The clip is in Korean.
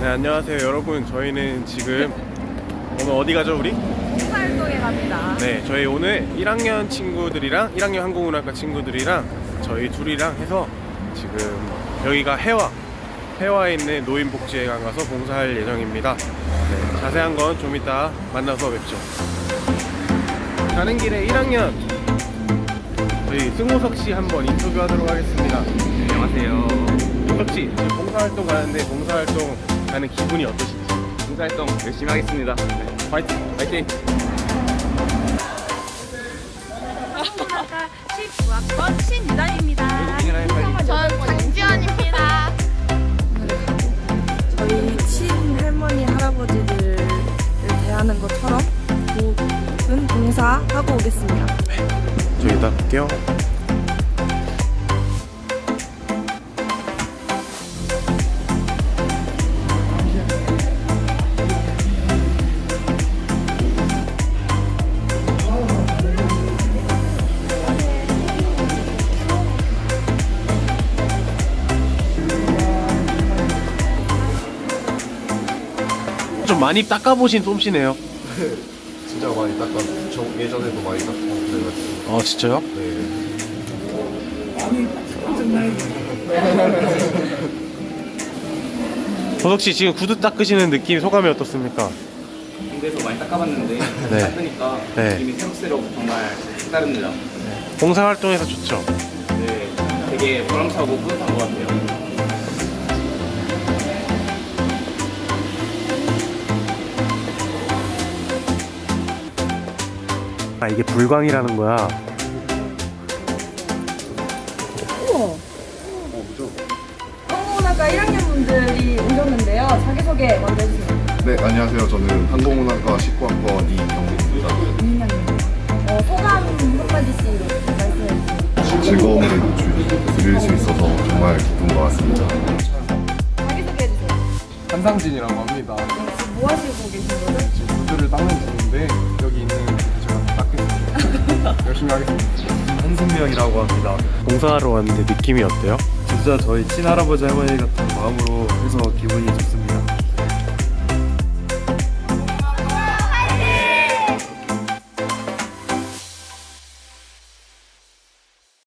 네 안녕하세요 여러분 저희는 지금 오늘 어디 가죠 우리? 봉사활동에 갑니다. 네 저희 오늘 1학년 친구들이랑 1학년 항공운학과 친구들이랑 저희 둘이랑 해서 지금 여기가 해와 해와에 있는 노인복지회관 가서 봉사할 예정입니다 네, 자세한 건 좀 이따 만나서 뵙죠 가는 길에 1학년 저희 승호석 씨 한번 인터뷰하도록 하겠습니다 안녕하세요. 승호석 씨 지금 봉사활동 가는데 봉사활동 가는 기분이 어떠신지 봉사활동 열심히 하겠습니다. 네. 파이팅! 항공학과 19학번 신유단입니다. 전 강지원입니다. 저희 친할머니 할아버지들을 대하는 것처럼 모든 봉사하고 오겠습니다. 저희 이따 볼 좀 많이 닦아보신 솜씨네요 진짜 많이 닦아. 저 예전에도 많이 닦고 그래가지고. 아 진짜요? 네. 도덕 씨 지금 구두 닦으시는 느낌 소감이 어떻습니까? 군대에서 많이 닦아봤는데 네. 닦으니까 네. 느낌이 새록새록 정말 색다릅니다. 봉사 활동에서 좋죠. 네, 되게 보람차고 뿌듯한 것 같아요. 아 이게 불광이라는 거야. 항공학과 1학년 분들이 오셨는데요. 자기소개 먼저 해주세요. 네, 안녕하세요. 저는 항공운항과 19학번 이경민입니다. 어, 소감 한마디씩 말씀해주세요. 즐거움을 주- 드릴 수 있어서 정말 기쁜 것 같습니다. 자기소개 해주세요. 한상진이라고 합니다. 지금 뭐 하시고 계신 거죠? 지금 구두를 닦는 중인데 여기 있는 닦겠습니다. 열심히 하겠습니다. 한승명이라고 합니다. 봉사하러 왔는데 느낌이 어때요? 진짜 저희 친할아버지 할머니 같은 마음으로 해서 기분이 좋습니다.